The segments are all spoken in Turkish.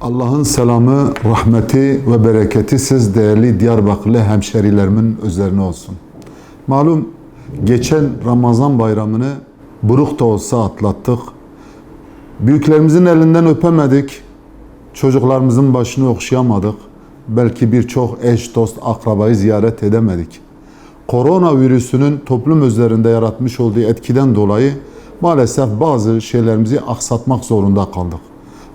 Allah'ın selamı, rahmeti ve bereketi siz değerli Diyarbakırlı hemşerilerimin üzerine olsun. Malum geçen Ramazan bayramını buruk da olsa atlattık. Büyüklerimizin elinden öpemedik. Çocuklarımızın başını okşayamadık. Belki birçok eş, dost, akrabayı ziyaret edemedik. Koronavirüsünün toplum üzerinde yaratmış olduğu etkiden dolayı maalesef bazı şeylerimizi aksatmak zorunda kaldık.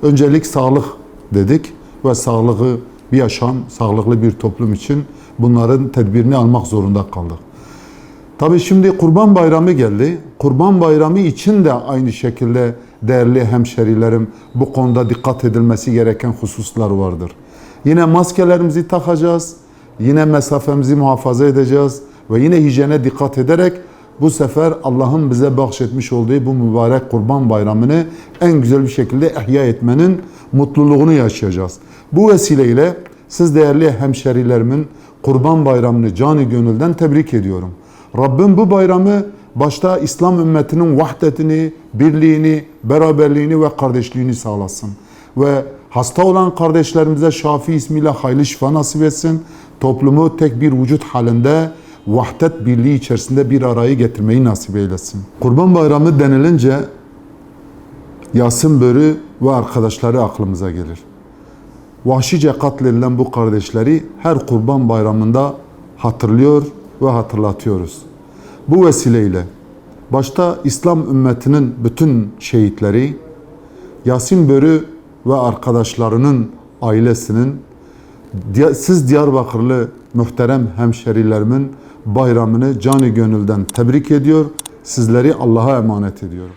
Öncelik sağlık dedik ve sağlığı bir yaşam, sağlıklı bir toplum için bunların tedbirini almak zorunda kaldık. Tabii şimdi Kurban Bayramı geldi. Kurban Bayramı için de aynı şekilde değerli hemşerilerim bu konuda dikkat edilmesi gereken hususlar vardır. Yine maskelerimizi takacağız, yine mesafemizi muhafaza edeceğiz ve yine hijyene dikkat ederek bu sefer Allah'ın bize bahşetmiş olduğu bu mübarek Kurban Bayramı'nı en güzel bir şekilde ihya etmenin mutluluğunu yaşayacağız. Bu vesileyle siz değerli hemşerilerimin Kurban Bayramı'nı canı gönülden tebrik ediyorum. Rabbim bu bayramı başta İslam ümmetinin vahdetini, birliğini, beraberliğini ve kardeşliğini sağlasın. Ve hasta olan kardeşlerimize Şafi ismiyle hayırlı şifa nasip etsin. Toplumu tek bir vücut halinde vahdet birliği içerisinde bir arayı getirmeyi nasip eylesin. Kurban Bayramı denilince Yasin Börü ve arkadaşları aklımıza gelir. Vahşice katledilen bu kardeşleri her kurban bayramında hatırlıyor ve hatırlatıyoruz. Bu vesileyle başta İslam ümmetinin bütün şehitleri, Yasin Börü ve arkadaşlarının ailesinin, siz Diyarbakırlı muhterem hemşerilerimin bayramını canı gönülden tebrik ediyor, sizleri Allah'a emanet ediyorum.